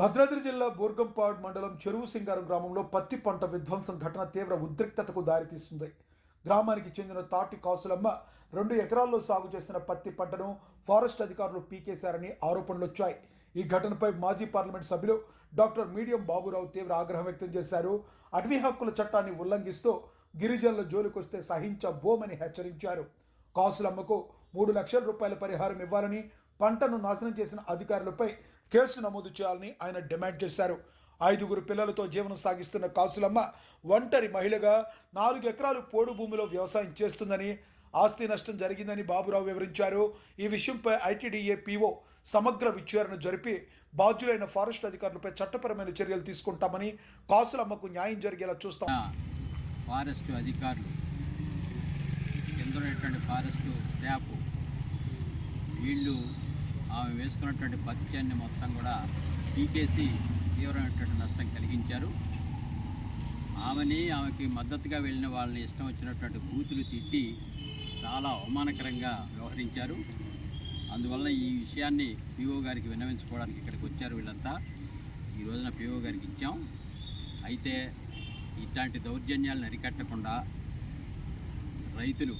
భద్రాద్రి జిల్లా బోర్గంపాడ్ మండలం చెరువు సింగారం గ్రామంలో పత్తి పంట విధ్వంసం ఘటన తీవ్ర ఉద్రిక్తతకు దారితీస్తుంది గ్రామానికి చెందిన తాటి కాసులమ్మ రెండు ఎకరాల్లో సాగు చేసిన పత్తి పంటను ఫారెస్ట్ అధికారులు పీకేశారని ఆరోపణలు వచ్చాయి ఈ ఘటనపై మాజీ పార్లమెంట్ సభ్యులు డాక్టర్ మీడియం బాబురావు తీవ్ర ఆగ్రహం వ్యక్తం చేశారు. అటవీ హక్కుల చట్టాన్ని ఉల్లంఘిస్తూ గిరిజనుల జోలికొస్తే సహించబోమని హెచ్చరించారు. కాసులమ్మకు మూడు లక్షల రూపాయల పరిహారం ఇవ్వాలని పంటను నాశనం చేసిన అధికారులపై కేసు నమోదు చేయాలని ఆయన డిమాండ్ చేశారు. ఐదుగురు పిల్లలతో జీవనం సాగిస్తున్న కాసులమ్మ ఒంటరి మహిళగా నాలుగు ఎకరాలు పోడు భూమిలో వ్యవసాయం చేస్తుందని ఆస్తి నష్టం జరిగిందని బాబురావు వివరించారు. ఈ విషయంపై ఐటీడీఏ పీఓ సమగ్ర విచారణ జరిపి బాధ్యులైన ఫారెస్ట్ అధికారులపై చట్టపరమైన చర్యలు తీసుకుంటామని కాసులమ్మకు న్యాయం జరిగేలా చూస్తాం. ఫారెస్ట్ అధికారులు కింద ఫారెస్ట్ స్టాఫ్ వీళ్ళు ఆమె వేసుకున్నటువంటి పత్యాన్ని మొత్తం కూడా పీకేసి తీవ్రమైనటువంటి నష్టం కలిగించారు. ఆమెని ఆమెకి మద్దతుగా వెళ్ళిన వాళ్ళని ఇష్టం వచ్చినటువంటి బూతులు తిట్టి చాలా అవమానకరంగా వ్యవహరించారు. అందువల్ల ఈ విషయాన్ని పిఓ గారికి విన్నవించుకోవడానికి ఇక్కడికి వచ్చారు వీళ్ళంతా. ఈ రోజున పిఓ గారికి ఇచ్చాం. అయితే ఇట్లాంటి దౌర్జన్యాలను అరికట్టకుండా రైతులు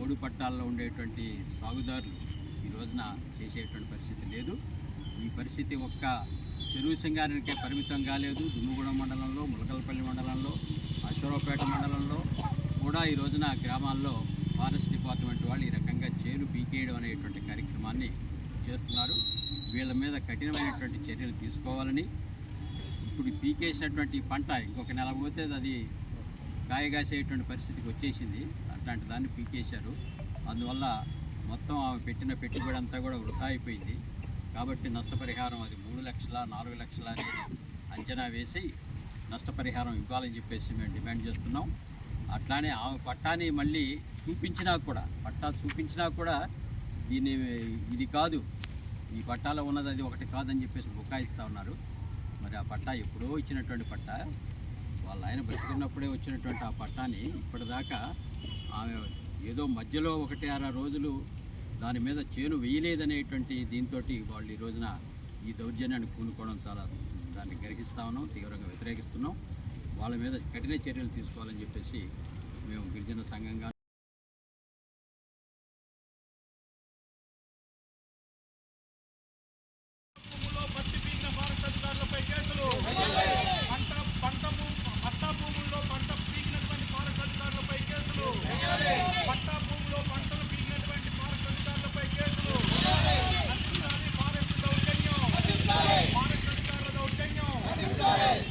ఓడు పట్టాల్లో ఉండేటువంటి సాగుదారులు ఈ రోజున చేసేటువంటి పరిస్థితి లేదు. ఈ పరిస్థితి ఒక్క చెరువు సింగారానికే పరిమితం కాలేదు. దుమ్ముగూడెం మండలంలో ములకలపల్లి మండలంలో అశ్వరావుపేట మండలంలో కూడా ఈ రోజున గ్రామాల్లో ఫారెస్ట్ డిపార్ట్మెంట్ వాళ్ళు ఈ రకంగా చేను పీకేయడం అనేటువంటి కార్యక్రమాన్ని చేస్తున్నారు. వీళ్ళ మీద కఠినమైనటువంటి చర్యలు తీసుకోవాలని. ఇప్పుడు పీకేసినటువంటి పంట ఇంకొక నెల పోతే అది కాయగాసేటువంటి పరిస్థితికి వచ్చేసింది. అట్లాంటి దాన్ని పీకేశారు. అందువల్ల మొత్తం ఆమె పెట్టిన పెట్టుబడి అంతా కూడా వృధా అయిపోయింది. కాబట్టి నష్టపరిహారం అది మూడు లక్షల నాలుగు లక్షల అనేది అంచనా వేసి నష్టపరిహారం ఇవ్వాలని చెప్పేసి మేము డిమాండ్ చేస్తున్నాం. అట్లానే ఆమె పట్టాని మళ్ళీ చూపించినా కూడా పట్టా చూపించినా కూడా దీని ఇది కాదు. ఈ పట్టాలో ఉన్నది అది ఒకటి కాదని చెప్పేసి బుకాయిస్తూ ఉన్నారు. మరి ఆ పట్టా ఎప్పుడో ఇచ్చినటువంటి పట్టా వాళ్ళ ఆయన బతికున్నప్పుడే వచ్చినటువంటి ఆ పట్టాని ఇప్పటిదాకా ఆమె ఏదో మధ్యలో ఒకటి అర రోజులు దాని మీద చేను వేయలేదనేటువంటి దీంతో వాళ్ళు ఈ రోజున ఈ దౌర్జన్యాన్ని పూనుకోవడం చాలా దాన్ని గ్రహిస్తా ఉన్నాం తీవ్రంగా వ్యతిరేకిస్తున్నాం. వాళ్ళ మీద కఠిన చర్యలు తీసుకోవాలని చెప్పేసి మేము గిరిజన సంఘంగా victory!